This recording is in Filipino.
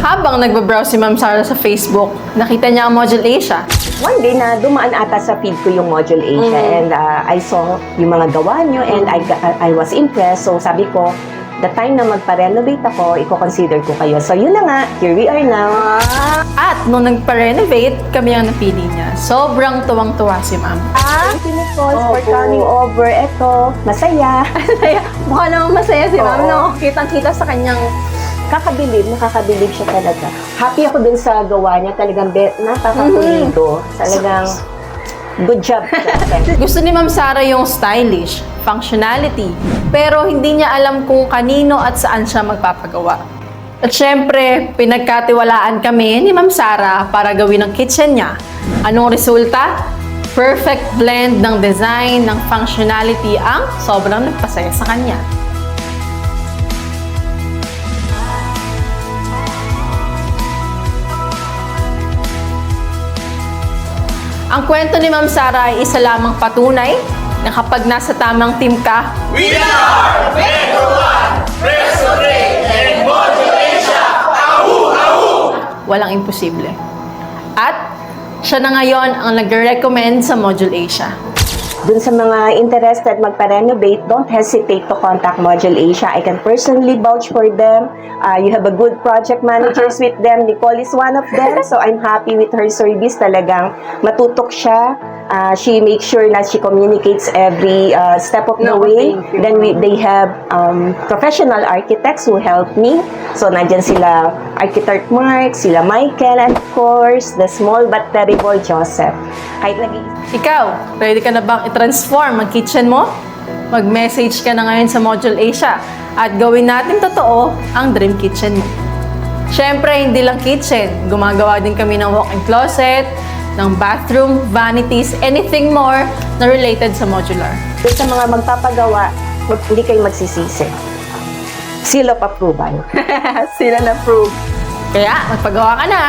Habang nagbabrowse si Ma'am Sarah sa Facebook, nakita niya ang Module Asia. One day na dumaan ata sa feed ko yung Module Asia and uh, I saw yung mga gawa nyo and I, ga- I was impressed. So sabi ko, the time na magpa-renovate ako, i-consider ko kayo. So yun na nga, here we are now. At nung nagpa-renovate, kami ang napili niya. Sobrang tuwang-tuwa si Ma'am. Thank you, Nicole, for Opo. coming over. Eto, masaya. Mukha namang masaya si Ma'am, no? Kitang-kita sa kanyang Kakabilib, nakakabilib siya talaga. Happy ako dun sa gawa niya. Talagang be, napakapulido. Talagang good job. Gusto ni Ma'am Sara yung stylish, functionality, pero hindi niya alam kung kanino at saan siya magpapagawa. At syempre, pinagkatiwalaan kami ni Ma'am Sara para gawin ang kitchen niya. Anong resulta? Perfect blend ng design, ng functionality ang sobrang nagpasaya sa kanya. Ang kwento ni Ma'am Sara ay isa lamang patunay na kapag nasa tamang team ka, We are Metro One, Preso Ray, and Module Asia. walang imposible. At siya na ngayon ang nag-recommend sa Module Asia. Dun sa mga interested magpa-renovate, don't hesitate to contact Module Asia. I can personally vouch for them. Uh, you have a good project managers with them. Nicole is one of them. So I'm happy with her service. Talagang matutok siya. Uh, she makes sure that she communicates every uh, step of the No, way. Then we, they have um, professional architects who help me. So nandyan sila Architect Mark, sila Michael, and of course, the small but terrible Joseph. Kahit nag Ikaw, ready ka na bang i-transform ang kitchen mo? Mag-message ka na ngayon sa Module Asia at gawin natin totoo ang dream kitchen mo. Siyempre, hindi lang kitchen. Gumagawa din kami ng walk-in closet, ng bathroom, vanities, anything more na related sa modular. Sa mga magpapagawa, wag, hindi kayo magsisisi. Seal of approval. Sila na prove. Kaya, magpagawa ka na.